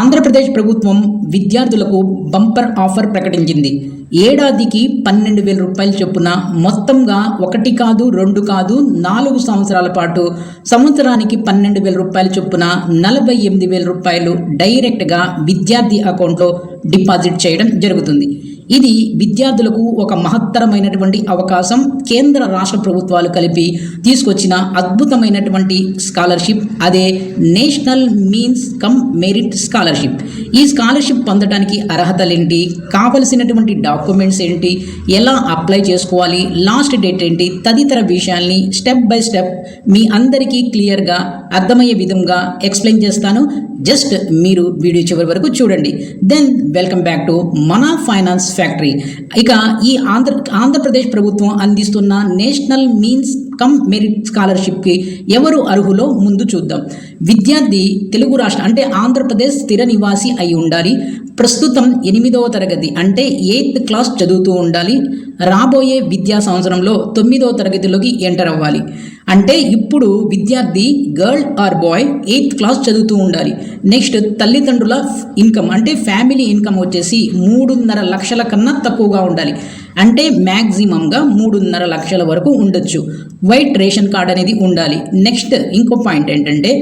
ఆంధ్రప్రదేశ్ ప్రభుత్వం విద్యార్థులకు bumper offer ప్రకటించింది. ఏడాదికి పన్నెండు వేల రూపాయల చొప్పున మొత్తంగా ఒకటి కాదు రెండు కాదు నాలుగు సంవత్సరాల పాటు సంవత్సరానికి పన్నెండు వేల రూపాయల చొప్పున నలభై ఎనిమిది వేల రూపాయలు డైరెక్ట్గా విద్యార్థి అకౌంట్లో డిపాజిట్ చేయడం జరుగుతుంది. ఇది విద్యార్థులకు ఒక మహత్తరమైనటువంటి అవకాశం. కేంద్ర రాష్ట్ర ప్రభుత్వాలు కలిపి తీసుకొచ్చిన అద్భుతమైనటువంటి స్కాలర్షిప్ అదే national means cum merit scholarship. ఈ స్కాలర్షిప్ పొందడానికి అర్హతలేంటి కావలసినటువంటి డాక్యుమెంట్స్ ఏంటి? ఎలా అప్లై చేసుకోవాలి? లాస్ట్ డేట్ ఏంటి? తదితర విషయాల్ని స్టెప్ బై స్టెప్ మీ అందరికీ క్లియర్గా అర్థమయ్యే విధంగా ఎక్స్ప్లెయిన్ చేస్తాను. జస్ట్ మీరు వీడియో చివరి వరకు చూడండి. దెన్ వెల్కమ్ బ్యాక్ టు మన ఫైనాన్స్ ఫ్యాక్టరీ ఇక ఈ ఆంధ్ర ఆంధ్రప్రదేశ్ ప్రభుత్వం అందిస్తున్న నేషనల్ మీన్స్ కమ్ మెరిట్ స్కాలర్షిప్కి ఎవరు అర్హులో ముందు చూద్దాం. విద్యార్థి తెలుగు రాష్ట్ర అంటే ఆంధ్రప్రదేశ్ స్థిర నివాసి అయి ఉండాలి. ప్రస్తుతం ఎనిమిదవ తరగతి అంటే ఎయిత్ క్లాస్ చదువుతూ ఉండాలి. రాబోయే విద్యా సంవత్సరంలో తొమ్మిదవ తరగతిలోకి ఎంటర్ అవ్వాలి. అంటే ఇప్పుడు విద్యార్థి girl or boy eighth class చదువుతూ ఉండాలి. నెక్స్ట్ తల్లిదండ్రుల ఇన్కమ్ అంటే ఫ్యామిలీ ఇన్కమ్ వచ్చేసి మూడున్నర లక్షల కన్నా తక్కువగా ఉండాలి. అంటే మ్యాక్సిమంగా మూడున్నర లక్షల వరకు ఉండొచ్చు. వైట్ రేషన్ కార్డ్ అనేది ఉండాలి. నెక్స్ట్ ఇంకో పాయింట్ ఏంటంటే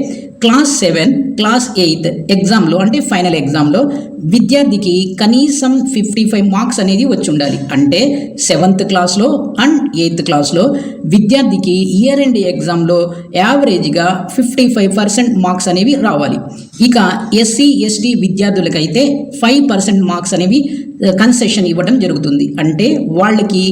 క్లాస్ సెవెన్ క్లాస్ ఎయిత్ ఎగ్జామ్లో అంటే ఫైనల్ ఎగ్జామ్లో విద్యార్థికి కనీసం ఫిఫ్టీ ఫైవ్ మార్క్స్ అనేది వచ్చి ఉండాలి. అంటే సెవెంత్ క్లాస్లో అండ్ ఎయిత్ క్లాస్లో విద్యార్థికి ఇయర్ ఎండ్ ఎగ్జామ్లో యావరేజ్గా ఫిఫ్టీ ఫైవ్ పర్సెంట్ మార్క్స్ అనేవి రావాలి. ఇక ఎస్సీ ఎస్టీ విద్యార్థులకైతే ఫైవ్ పర్సెంట్ మార్క్స్ అనేవి కన్సెషన్ ఇవ్వడం జరుగుతుంది. అంటే వాళ్ళకి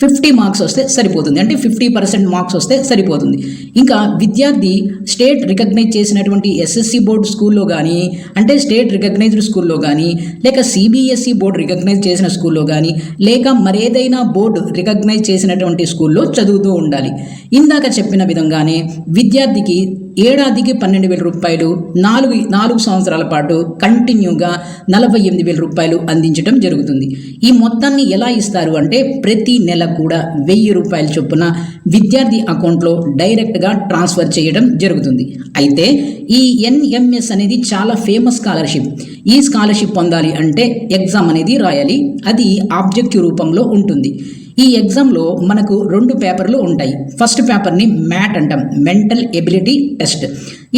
ఫిఫ్టీ మార్క్స్ వస్తే సరిపోతుంది. అంటే ఫిఫ్టీ పర్సెంట్ మార్క్స్ వస్తే సరిపోతుంది. ఇంకా విద్యార్థి స్టేట్ రికగ్నైజ్ చేసినటువంటి ఎస్ఎస్సి బోర్డు స్కూల్లో కానీ అంటే స్టేట్ రికగ్నైజ్డ్ స్కూల్లో కానీ లేక సిబిఎస్ఈ బోర్డు రికగ్నైజ్ చేసిన స్కూల్లో కానీ లేక మరేదైనా బోర్డు రికగ్నైజ్ చేసినటువంటి స్కూల్లో చదువుతూ ఉండాలి. ఇందాక చెప్పిన విధంగానే విద్యార్థికి ఏడాదికి పన్నెండు వేల రూపాయలు నాలుగు నాలుగు సంవత్సరాల పాటు కంటిన్యూగా నలభై ఎనిమిది వేల రూపాయలు అందించడం జరుగుతుంది. ఈ మొత్తాన్ని ఎలా ఇస్తారు అంటే ప్రతి నెల కూడా వెయ్యి రూపాయల చొప్పున విద్యార్థి అకౌంట్లో డైరెక్ట్గా ట్రాన్స్ఫర్ చేయడం జరుగుతుంది. అయితే ఈ ఎన్ఎంఎస్ అనేది చాలా ఫేమస్ స్కాలర్షిప్. ఈ స్కాలర్షిప్ పొందాలి అంటే ఎగ్జామ్ అనేది రాయాలి. అది ఆబ్జెక్టివ్ రూపంలో ఉంటుంది. ఈ ఎగ్జామ్లో మనకు రెండు పేపర్లు ఉంటాయి. ఫస్ట్ పేపర్ని మ్యాట్ అంటాం. మెంటల్ ఎబిలిటీ టెస్ట్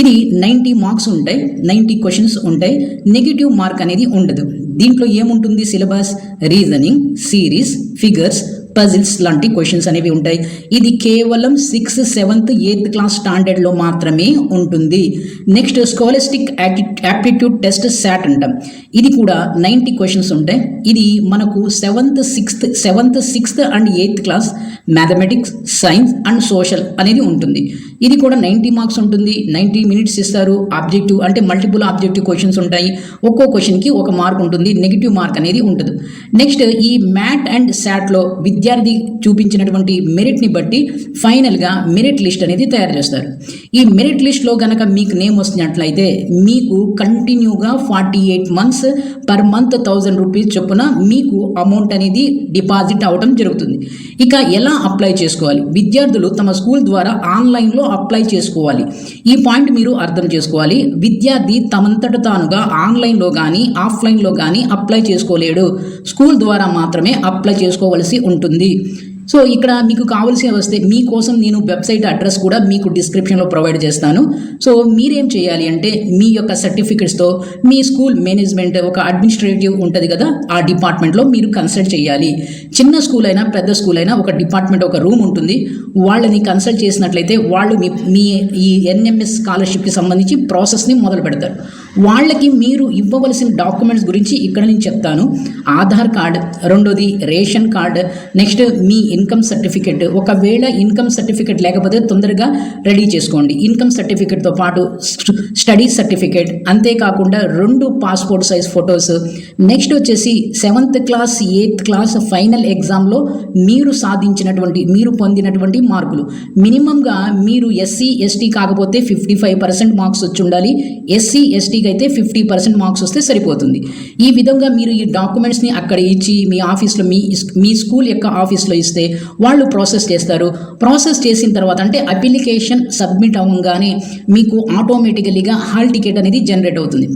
ఇది నైంటీ మార్క్స్ ఉంటాయి నైంటీ క్వశ్చన్స్ ఉంటాయి. నెగిటివ్ మార్క్ అనేది ఉండదు. దీంట్లో ఏముంటుంది syllabus reasoning series figures puzzles లాంటి క్వశ్చన్స్ అనేవి ఉంటాయి. ఇది కేవలం సిక్స్త్ సెవెంత్ ఎయిత్ క్లాస్ స్టాండర్డ్లో మాత్రమే ఉంటుంది. Next scholastic aptitude test SAT అంటాం. ఇది కూడా నైంటీ క్వశ్చన్స్ ఉంటాయి. ఇది మనకు seventh sixth seventh sixth and eighth class mathematics science and social అనేది ఉంటుంది. ఇది కూడా నైంటీ మార్క్స్ ఉంటుంది. నైంటీ మినిట్స్ ఇస్తారు. ఆబ్జెక్టివ్ అంటే మల్టిపుల్ ఆబ్జెక్టివ్ క్వశ్చన్స్ ఉంటాయి. ఒక్కో క్వశ్చన్కి ఒక మార్క్ ఉంటుంది. నెగిటివ్ మార్క్ అనేది ఉంటుంది. నెక్స్ట్ ఈ మ్యాట్ అండ్ శాట్లో విద్యార్థి చూపించినటువంటి మెరిట్ని బట్టి ఫైనల్గా మెరిట్ లిస్ట్ అనేది తయారు చేస్తారు. ఈ మెరిట్ లిస్ట్లో కనుక మీకు నేమ్ వస్తున్నట్లయితే మీకు కంటిన్యూగా forty eight months per month thousand rupees చొప్పున మీకు అమౌంట్ అనేది డిపాజిట్ అవ్వడం జరుగుతుంది. ఇక ఎలా అప్లై చేసుకోవాలి? విద్యార్థులు తమ స్కూల్ ద్వారా ఆన్లైన్లో అప్లై చేసుకోవాలి. ఈ పాయింట్ మీరు అర్థం చేసుకోవాలి. విద్యార్థి తమంతట తానుగా ఆన్లైన్లో కానీ ఆఫ్లైన్లో కానీ అప్లై చేసుకోలేడు. స్కూల్ ద్వారా మాత్రమే అప్లై చేసుకోవలసి ఉంటుంది. ఉంది సో ఇక్కడ మీకు కావాల్సి వస్తే మీకోసం నేను వెబ్సైట్ అడ్రస్ కూడా మీకు డిస్క్రిప్షన్లో ప్రొవైడ్ చేస్తాను. సో మీరేం చేయాలి అంటే మీ యొక్క సర్టిఫికెట్స్తో మీ స్కూల్ మేనేజ్మెంట్ ఒక అడ్మినిస్ట్రేటివ్ ఉంటుంది కదా ఆ డిపార్ట్మెంట్లో మీరు కన్సల్ట్ చేయాలి. చిన్న స్కూల్ అయినా పెద్ద స్కూల్ అయినా ఒక డిపార్ట్మెంట్ ఒక రూమ్ ఉంటుంది. వాళ్ళని కన్సల్ట్ చేసినట్లయితే వాళ్ళు మీ మీ ఈ ఎన్ఎంఎస్ స్కాలర్షిప్కి సంబంధించి ప్రాసెస్ని మొదలు పెడతారు. వాళ్ళకి మీరు ఇవ్వవలసిన డాక్యుమెంట్స్ గురించి ఇక్కడ నేను చెప్తాను. ఆధార్ కార్డ్ రెండోది రేషన్ కార్డ్. నెక్స్ట్ మీ ఇన్కమ్ సర్టిఫికెట్ ఒకవేళ ఇన్కమ్ సర్టిఫికెట్ లేకపోతే తొందరగా రెడీ చేసుకోండి. ఇన్కమ్ సర్టిఫికెట్తో పాటు స్టడీ సర్టిఫికెట్ అంతేకాకుండా రెండు పాస్పోర్ట్ సైజ్ ఫొటోస్ నెక్స్ట్ వచ్చేసి seventh class eighth class final ఎగ్జామ్లో మీరు సాధించినటువంటి మీరు పొందినటువంటి మార్కులు. మినిమంగా మీరు ఎస్సీ ఎస్టీ కాకపోతే ఫిఫ్టీ ఫైవ్ పర్సెంట్ మార్క్స్ వచ్చి ఉండాలి. ఎస్సీ ఎస్టీకి అయితే ఫిఫ్టీ పర్సెంట్ మార్క్స్ వస్తే సరిపోతుంది. ఈ విధంగా మీరు ఈ డాక్యుమెంట్స్ని అక్కడ ఇచ్చి మీ ఆఫీస్లో మీ మీ స్కూల్ యొక్క ఆఫీస్లో ఇస్తే వాళ్ళు ప్రాసెస్ చేస్తారు. ప్రాసెస్ చేసిన తర్వాత అంటే అప్లికేషన్ సబ్మిట్ అవ్వగానే మీకు ఆటోమేటికలీగా హాల్ టికెట్ అనేది జనరేట్ అవుతుంది.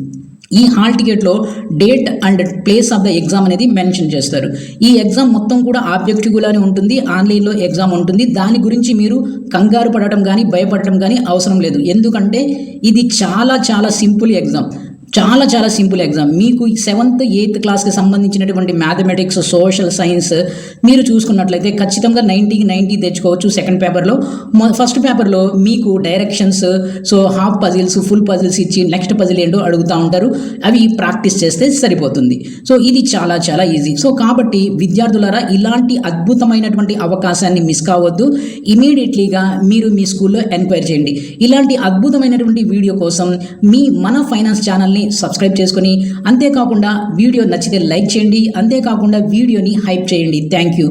ఈ hall టికెట్లో date and place of the exam అనేది మెన్షన్ చేస్తారు. ఈ ఎగ్జామ్ మొత్తం కూడా ఆబ్జెక్టివ్గానే ఉంటుంది. ఆన్లైన్లో ఎగ్జామ్ ఉంటుంది. దాని గురించి మీరు కంగారు పడటం కానీ భయపడటం కానీ అవసరం లేదు. ఎందుకంటే ఇది చాలా చాలా సింపుల్ ఎగ్జామ్ చాలా చాలా సింపుల్ ఎగ్జామ్ మీకు సెవెంత్ ఎయిత్ క్లాస్కి సంబంధించినటువంటి మ్యాథమెటిక్స్ సోషల్ సైన్స్ మీరు చూసుకున్నట్లయితే ఖచ్చితంగా నైంటీకి నైంటీ తెచ్చుకోవచ్చు సెకండ్ పేపర్లో ఫస్ట్ పేపర్లో మీకు directions so half puzzles full puzzles ఇచ్చి నెక్స్ట్ పజిల్ ఏంటో అడుగుతూ ఉంటారు. అవి ప్రాక్టీస్ చేస్తే సరిపోతుంది. సో ఇది చాలా చాలా ఈజీ సో కాబట్టి విద్యార్థులారా ఇలాంటి అద్భుతమైనటువంటి అవకాశాన్ని మిస్ కావద్దు. ఇమీడియట్లీగా మీరు మీ స్కూల్లో ఎంక్వైరీ చేయండి. ఇలాంటి అద్భుతమైనటువంటి వీడియో కోసం మీ మన ఫైనాన్స్ ఛానల్ని సబ్స్క్రైబ్ చేసుకొని అంతేకాకుండా వీడియో నచ్చితే లైక్ చేయండి అంతేకాకుండా వీడియోని హైప్ చేయండి. Thank you